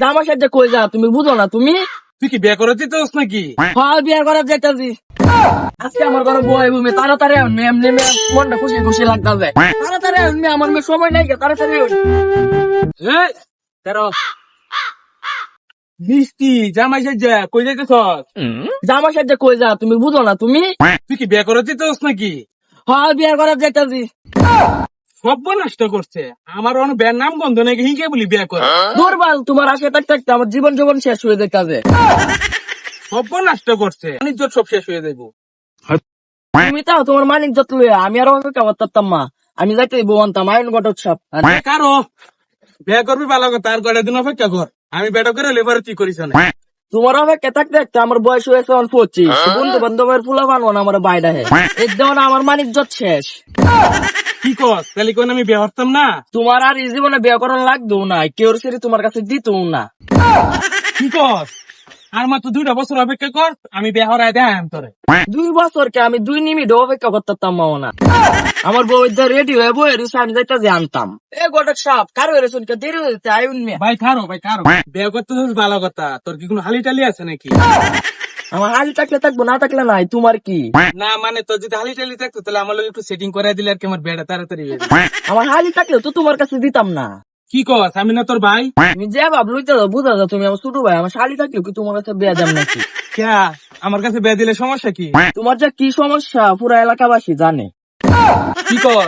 জামাই সাথে কই যা তুমি বুঝো না তুমি? তুই কি বিয়ে করে দিতেছ নাকি? হ্যাঁ বিয়ে করার যাইতাছি আজকে আমার ঘরে তাড়াতাড়ি আউন এমনি মেয়ে মনটা খুশি খুশি লাগতাছে। তাড়াতাড়ি আউন আমার মেয়ে সময় নাই তাড়াতাড়ি আউন। এই, তেরো। মিষ্টি জামাই সাজ্জা কই যাইতেছ জামাই সাথে কই যা তুমি বুঝো না তুমি? তুই কি বিয়ে করে দিতেছ নাকি? হ্যাঁ বিয়ে যাইতাছি সব নষ্ট করছে। আমার বিয়ের নাম গন্ধ নাকি হিংকে বলি বিয়ে করে। দুর্বল তোমার আশে থাকতে থাকতে আমার জীবন জীবন শেষ হয়ে যাইতাছে সব নষ্ট করছে। বাণিজ্য সব শেষ হয়ে যাইব। তুমি তাও তোমার মানিক যত লইয়া আমি আর অপেক্ষা করতাম মা। আমি যাইতে বলতাম আয়ন ঘটক সব কারও? বিয়ে করবি ভালো কথা আর কয়টা দিন অপেক্ষা কর। আমি বেটা করে লেবার কি করিস না। তোমার অপেক্ষা থাকতে থাকতে আমার বয়স হয়েছে অন পঁচিশ। বন্ধু বান্ধবের ফুলা বানবো না আমার বাইরে হে। এর দেওয়া আমার মানিক যত শেষ। কি কর তাহলে কোন আমি বিয়ে হতাম না? তোমার আর এই জীবনে বিয়ে করার লাগতো না কেউ সেরি তোমার কাছে দিত না। কি কর আর মাত্র দুইটা বছর অপেক্ষা কর আমি বিয়ে হরাই দেয় তোরে। দুই বছরকে আমি দুই নিমিট অপেক্ষা করতাম মাও না। আমার বউ রেডি হয়ে বই রয়েছে আমি যাইতে জানতাম এ গোটা সাপ কারও এরেছুন কে দেরি হয়েছে আয়ুন মেয়ে। ভাই কারও ভাই খারো বিয়ে করতে ভালো কথা। তোর কি কোনো হালি টালি আছে নাকি? আমার হালি থাকলে থাকব না থাকলে নাই তোমার কি? না মানে তোর যদি হালি টালি থাকতো তাহলে আমার লোক একটু সেটিং করে দিলে আর কি আমার বেড়া তাড়াতাড়ি আমার হালি থাকলে তো তোমার কাছে দিতাম না। কি কর আমি না তোর ভাই? তুমি যে দাও বুঝা যাও তুমি আমার ছোট ভাই আমার শালি থাকলে কি তোমার কাছে বেয়া দাম নাকি? আমার কাছে বেয়া দিলে সমস্যা কি? তোমার যে কি সমস্যা পুরো এলাকাবাসী জানে। কি কর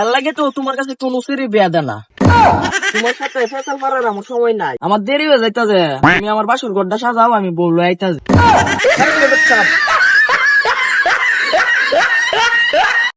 এর লাগে তো তোমার কাছে কোনো সিরি বিয়া দেনা তোমার সাথে ফেসাল পারার আমার সময় নাই। আমার দেরি হয়ে যাইতাছে। তুমি আমার বাসুর ঘরটা সাজাও, আমি বলল আইতাছে।